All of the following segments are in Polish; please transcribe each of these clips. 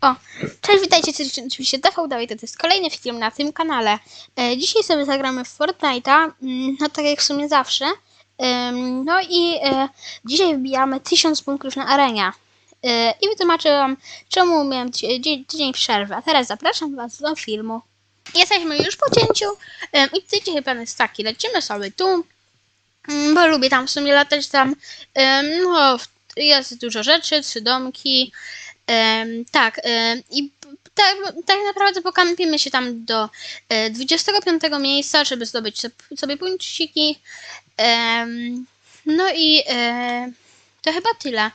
O, cześć, witajcie serdecznie, oczywiście TV to jest kolejny film na tym kanale. E, dzisiaj sobie zagramy w Fortnite'a, mm, no tak jak w sumie zawsze. Ym, no i e, dzisiaj wbijamy 1000 punktów na arenie. E, I wytłumaczę wam, czemu miałem tydzień, tydzień- tydzień przerwy. A teraz zapraszam was do filmu. Jesteśmy już po cięciu ym, i dzisiaj plan jest taki, lecimy sobie tu, Mm, bo lubię tam w sumie latać tam. No, jest dużo rzeczy, trzy domki. Tak, i tak, tak naprawdę pokampimy się tam do e, 25 miejsca, żeby zdobyć so- sobie punkciki. No i e, to chyba tyle.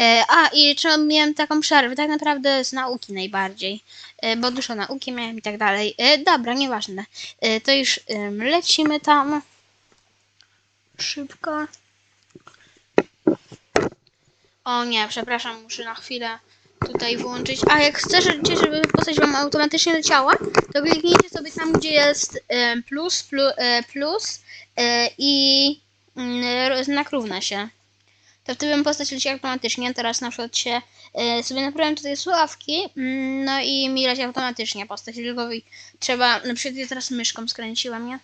E, a, i czemu miałem taką przerwę? Tak naprawdę z nauki najbardziej, e, bo dużo nauki miałem i tak dalej. E, dobra, nieważne. E, to już lecimy tam. Szybko. O nie, przepraszam, muszę na chwilę tutaj włączyć. A jak chcecie, żeby postać wam automatycznie leciała, to kliknijcie sobie tam, gdzie jest em, plus, plus, plus e, i mm, znak równa się. To wtedy bym postać leci automatycznie. Teraz na przykład się e, sobie naprawiam tutaj słuchawki, mm, no i mi leci automatycznie postać. Tylko trzeba, na przykład ja teraz myszką skręciłam, nie?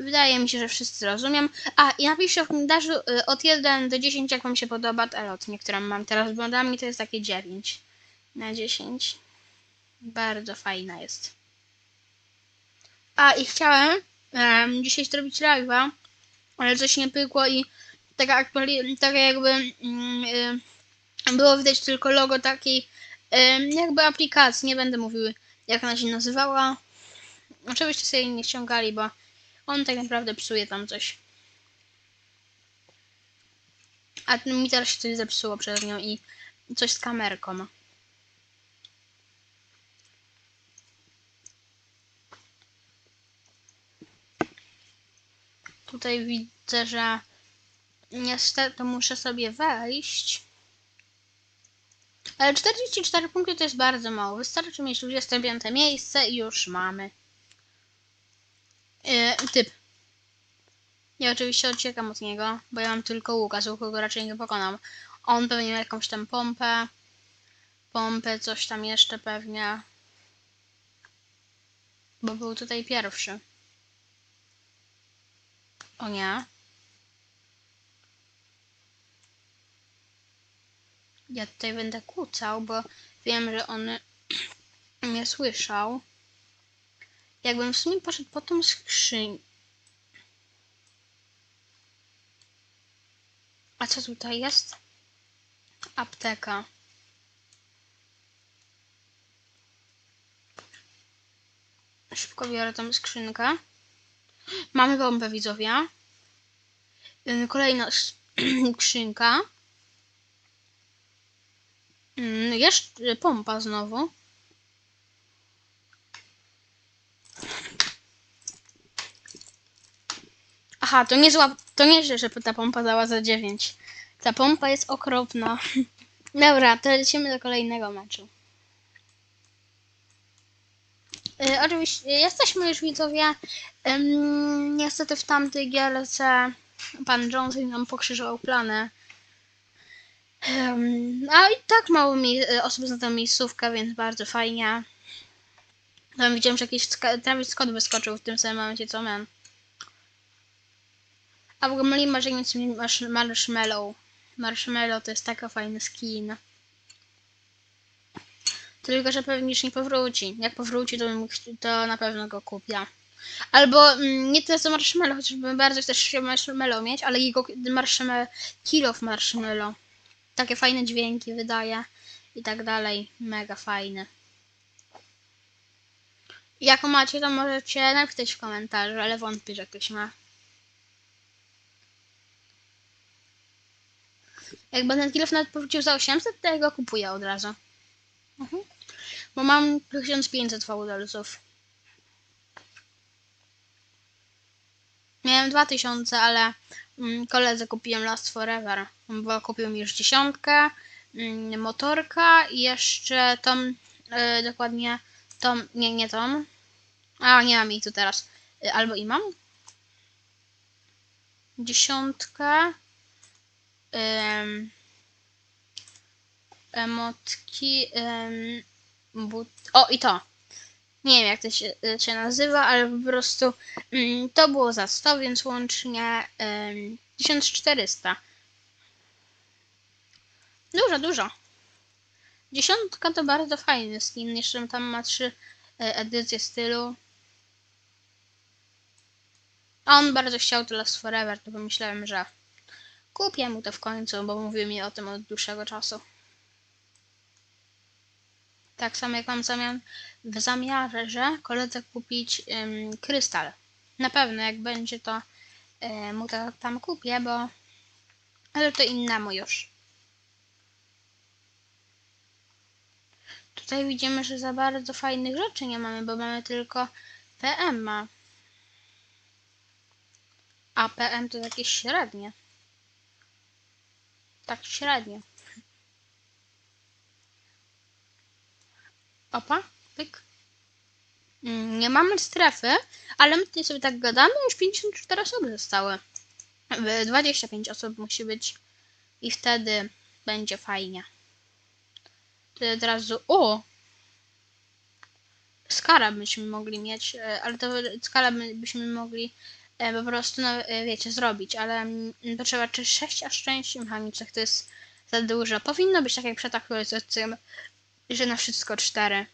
Wydaje mi się, że wszyscy rozumiem. A, i napiszcie w komentarzu y, od 1 do 10, jak wam się podoba elotnie, którą mam teraz. Bo to jest takie 9 na 10. Bardzo fajna jest. A, i chciałem em, dzisiaj zrobić live'a, ale coś nie pykło i taka, jakby y, było widać tylko logo takiej em, jakby aplikacji. Nie będę mówił, jak ona się nazywała. Oczywiście sobie nie ściągali, bo on tak naprawdę psuje tam coś. A mi teraz się coś zepsuło przez nią i coś z kamerką. Tutaj widzę, że niestety muszę sobie wejść. Ale 44 punkty to jest bardzo mało. Wystarczy mieć 25 miejsce i już mamy. Yy, typ. Ja oczywiście uciekam od niego, bo ja mam tylko łuk, a z go raczej nie pokonam. On pewnie ma jakąś tam pompę. Pompę, coś tam jeszcze pewnie. Bo był tutaj pierwszy. O nie. Ja tutaj będę kłócał, bo wiem, że on mnie słyszał. Jakbym w sumie poszedł po tą skrzynię. A co tutaj jest? Apteka. Szybko biorę tą skrzynkę. Mamy bombę, widzowie. Ym, Kolejna skrzynka. Ym, Jeszcze pompa znowu. Aha, to nie zła, to nie, że ta pompa dała za 9. Ta pompa jest okropna. Dobra, to lecimy do kolejnego meczu. Y, oczywiście, jesteśmy już widzowie. Ym, niestety w tamtej GLC pan Johnson nam pokrzyżował plany. A i tak mało mi y, osób zna tę miejscówkę, więc bardzo fajnie. Tam widziałem, że jakiś Travis Scott wyskoczył w tym samym momencie co men. A w ogóle masz jakimś masz marshmallow. Marshmallow to jest taka fajny skin. Tylko, że pewnie już nie powróci. Jak powróci, to, bym, to na pewno go kupię. Albo mm, nie tyle co marshmallow, chociażbym bardzo chcesz marshmallow mieć, ale jego marshmallow, kill of marshmallow. Takie fajne dźwięki wydaje i tak dalej. Mega fajne. Jak macie, to możecie napisać w komentarzu, ale wątpię, że ktoś ma. Jak będę kilof nawet powrócił za 800, to ja go kupuję od razu. Mhm. Bo mam 1500 fałdolców. Miałem 2000, ale mm, koledze kupiłem Last Forever, bo kupił mi już dziesiątkę, mm, motorka i jeszcze tą, y, dokładnie tą, nie, nie tą. A, nie mam jej tu teraz. Y, albo i mam. Dziesiątkę. Ym, emotki. em, but... O, i to. Nie wiem, jak to się, się nazywa, ale po prostu mm, to było za 100, więc łącznie em, 1400. Dużo, dużo. Dziesiątka to bardzo fajny skin. Jeszcze tam ma trzy e, edycje stylu. A on bardzo chciał The Last Forever, to pomyślałem, że kupię mu to w końcu, bo mówił mi o tym od dłuższego czasu. Tak samo jak mam zamiar, w zamiarze koledze kupić ym, krystal. Na pewno jak będzie to y, mu to tam kupię, bo ale to innemu już. Tutaj widzimy, że za bardzo fajnych rzeczy nie mamy, bo mamy tylko PM. -a. A PM to jakieś średnie. Tak średnio. Opa, pyk. Mm, Nie mamy strefy, ale my tutaj sobie tak gadamy, już 54 osoby zostały. W 25 osób musi być i wtedy będzie fajnie. Wtedy od razu, o! Skara byśmy mogli mieć, e, ale to skara by- byśmy mogli po prostu, no e, wiecie, zrobić, ale mm, potrzeba czy 6 aż części mechanicznych, to jest za dużo. Powinno być tak jak przed aktualizacją, że na wszystko 4.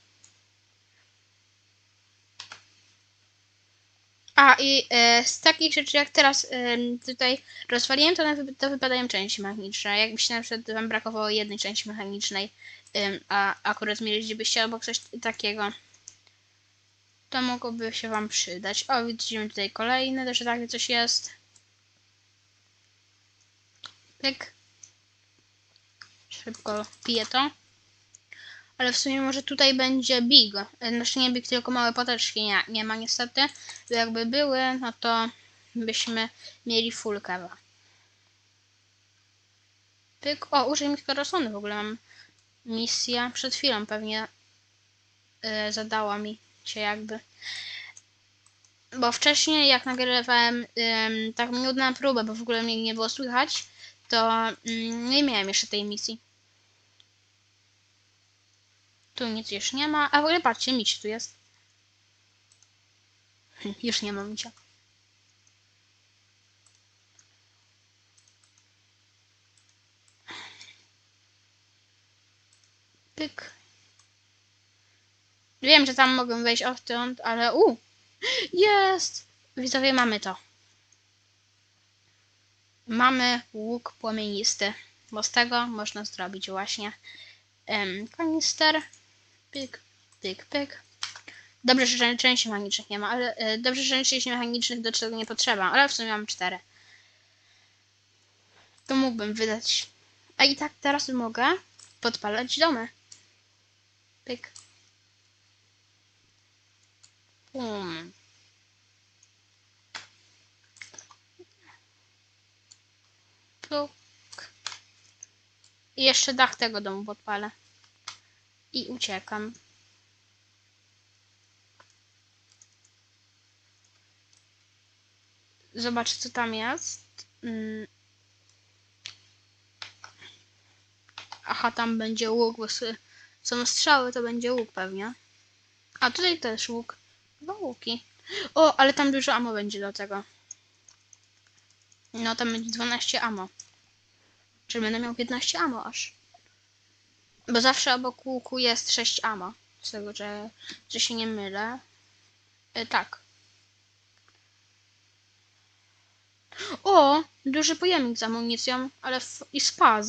A i e, z takich rzeczy jak teraz em, tutaj rozwaliłem, to, to wypadają części mechaniczne. Jakbyście na przykład wam brakowało jednej części mechanicznej, em, a akurat mielibyście albo coś takiego, to mogłoby się wam przydać. O, widzimy tutaj kolejne, że takie coś jest. Pyk. Szybko piję to. Ale w sumie może tutaj będzie big. Znaczy nie big, tylko małe poteczki nie, nie ma niestety. Jakby były, no to byśmy mieli full kewa. Pyk. O, użyj mi karosony w ogóle mam misję. Przed chwilą pewnie y, zadała mi się jakby. Bo wcześniej jak nagrywałem ym, tak nudną próbę, bo w ogóle mnie nie było słychać, to ym, nie miałem jeszcze tej misji. Tu nic już nie ma. A w ogóle patrzcie, mić tu jest. Hm, Już nie ma micia. Pyk. Wiem, że tam mogę wejść odtąd, ale u! Jest! Widzowie, mamy to. Mamy łuk płomienisty, bo z tego można zrobić właśnie kanister. Pyk, pyk, pyk. Dobrze, że czę- części mechanicznych nie ma, ale e, dobrze, że części mechanicznych do czego nie potrzeba, ale w sumie mam cztery. To mógłbym wydać. A i tak teraz mogę podpalać domy. Pyk. Pluk. I jeszcze dach tego domu podpalę. I uciekam. Zobacz, co tam jest. Mm. Aha, tam będzie łuk, bo są strzały, to będzie łuk pewnie. A tutaj też łuk. Dwa łuki. O, ale tam dużo ammo będzie do tego. No, tam będzie 12 ammo. Czyli będę miał 15 ammo aż. Bo zawsze obok łuku jest 6 ammo. Z tego, że, że się nie mylę. E, tak. O, duży pojemnik z amunicją, ale i spaz.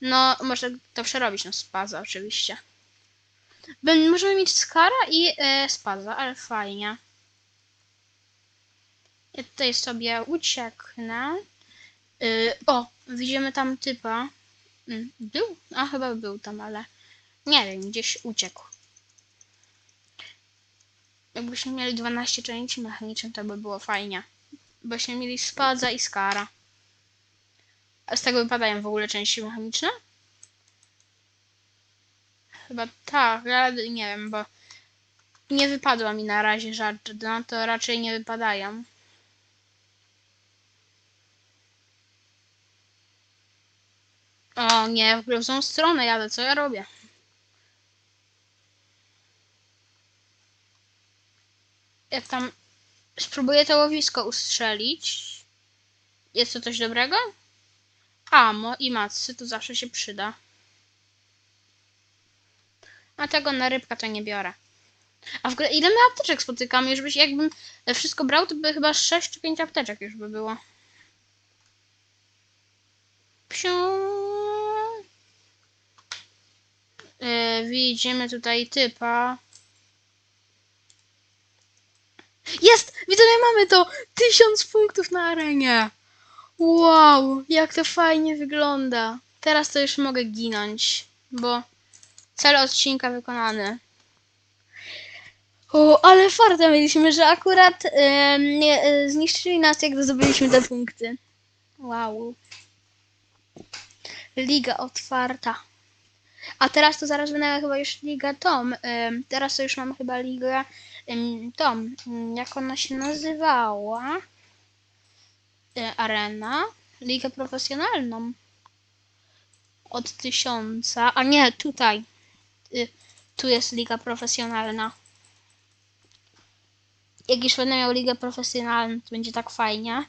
No, można to przerobić na spaza oczywiście. Możemy mieć skara i e, spaza, ale fajnie. Ja tutaj sobie ucieknę. Y, o, widzimy tam typa. Mm, Był? A chyba był tam, ale nie wiem, gdzieś uciekł. Jakbyśmy mieli 12 części mechanicznych, to by było fajnie. Byśmy mieli spadza i skara. A z tego wypadają w ogóle części mechaniczne? Chyba tak, ale nie wiem, bo nie wypadła mi na razie żadna, to raczej nie wypadają. O nie, w drugą stronę jadę, co ja robię? Jak tam spróbuję to łowisko ustrzelić. Jest to coś dobrego? Amo i macy, to zawsze się przyda. A tego na rybka to nie biorę. A w ogóle ile my apteczek spotykamy? Już byś, jakbym wszystko brał, to by chyba 6 czy 5 apteczek już by było. Psiu. Yy, widzimy tutaj typa. Jest! Widzowie, mamy to! Tysiąc punktów na arenie! Wow, jak to fajnie wygląda. Teraz to już mogę ginąć, bo cel odcinka wykonany. O, ale farta mieliśmy, że akurat nie, e, zniszczyli nas, jak zdobyliśmy te punkty. Wow. Liga otwarta. A teraz to zaraz będę chyba już Liga Tom. Teraz to już mam chyba Ligę Tom. Jak ona się nazywała? E, Arena. Ligę profesjonalną. Od tysiąca. A nie, tutaj. Y, Tu jest Liga profesjonalna. Jak już będę miał ligę profesjonalną, to będzie tak fajnie.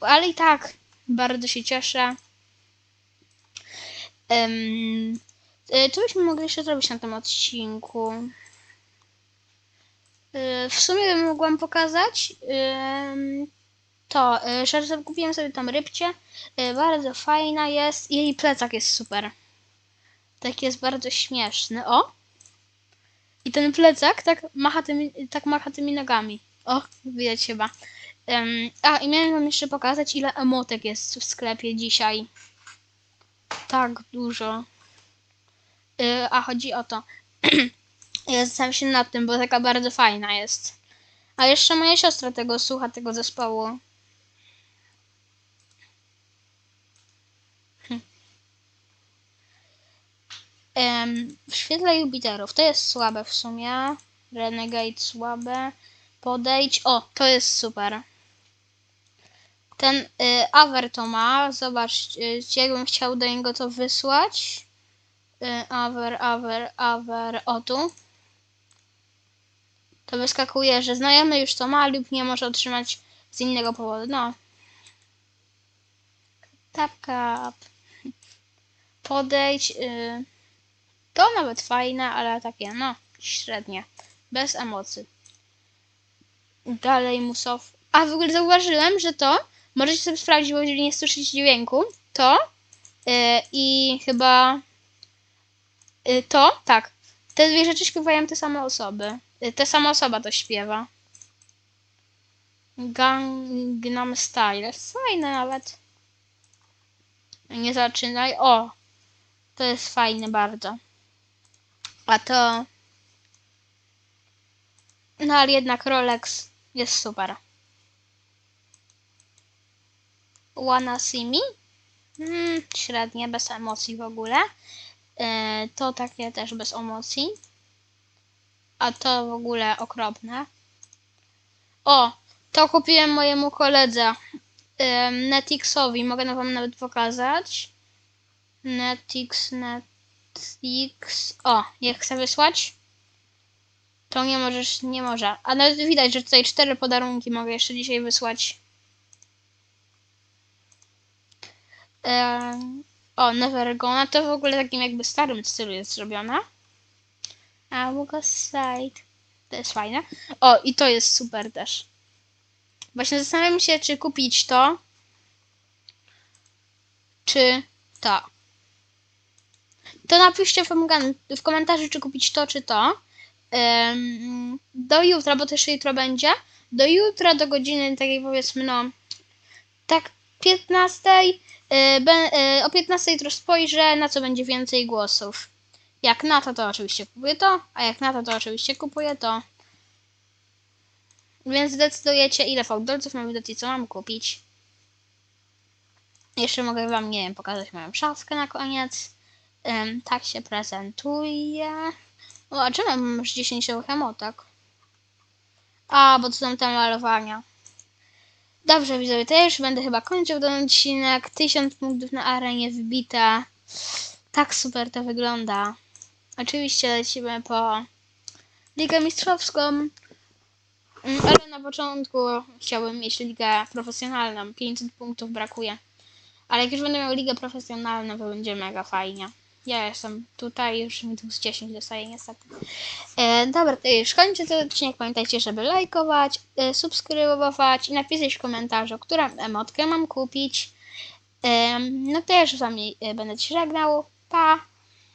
Ale i tak, bardzo się cieszę. Um, co byśmy mogli jeszcze zrobić na tym odcinku? E, w sumie mogłam pokazać to, że kupiłem sobie tam rybcie. Bardzo fajna jest. Jej plecak jest super. Taki jest bardzo śmieszny. O! I ten plecak tak macha tymi, tak macha tymi nogami. O, widać chyba. Em, a, i miałem wam jeszcze pokazać, ile emotek jest w sklepie dzisiaj. Tak dużo. Y, a, chodzi o to. ja zastanawiam się nad tym, bo taka bardzo fajna jest. A jeszcze moja siostra tego słucha, tego zespołu. Em, w świetle Jupiterów. To jest słabe w sumie. Renegade słabe. Podejdź. O, to jest super. Ten y, Aver to ma. Zobaczcie, jakbym chciał do niego to wysłać. Y, Aver, Aver, Aver. O tu. To wyskakuje, że znajomy już to ma lub nie może otrzymać z innego powodu. No. Tap, tap. Podejdź. Y, to nawet fajne, ale takie, no, średnie. Bez emocji. Dalej musow. A w ogóle zauważyłem, że to możecie sobie sprawdzić, bo jeżeli nie słyszycie dźwięku, to yy, i chyba yy, to, tak. Te dwie rzeczy śpiewają te same osoby. Yy, te sama osoba to śpiewa. Gangnam Style. Fajne nawet. Nie zaczynaj. O! To jest fajne bardzo. A to. No ale jednak Rolex jest super. Wanna see me? Mm, średnie, bez emocji w ogóle. E, to takie też bez emocji. A to w ogóle okropne. O, to kupiłem mojemu koledze e, Netixowi. Mogę wam nawet pokazać. Netix, Netix. O, jak chcę wysłać? To nie możesz, nie może. A nawet widać, że tutaj cztery podarunki mogę jeszcze dzisiaj wysłać. Ehm, o, Nevergona to w ogóle takim jakby starym stylu jest zrobiona. A Side. To jest fajne. O, i to jest super też. Właśnie zastanawiam się, czy kupić to, czy to. To napiszcie w, komentarzu, czy kupić to, czy to. Do jutra, bo też jutro będzie. Do jutra, do godziny takiej powiedzmy, no, tak 15. Yy, be, yy, o 15 jutro spojrzę, na co będzie więcej głosów. Jak na to, to oczywiście kupuję to, a jak na to, to oczywiście kupuję to. Więc zdecydujecie, ile fałdolców mam wydać i co mam kupić. Jeszcze mogę wam, nie wiem, pokazać moją szafkę na koniec. Ym, tak się prezentuje. O, czemu już 10 emotek? A, bo to są te malowania. Dobrze, widzowie, to ja już będę chyba kończył ten odcinek. 1000 punktów na arenie wbite. Tak super to wygląda. Oczywiście lecimy po Ligę Mistrzowską. Mm, Ale na początku chciałbym mieć ligę profesjonalną. 500 punktów brakuje. Ale jak już będę miał ligę profesjonalną, to będzie mega fajnie. Ja jestem tutaj, już mi tu z 10 dostaję niestety. E, dobra, to już kończę ten odcinek. Pamiętajcie, żeby lajkować, e, subskrybować i napisać w komentarzu, którą emotkę mam kupić. E, no to ja już z wami e, będę się żegnał. Pa!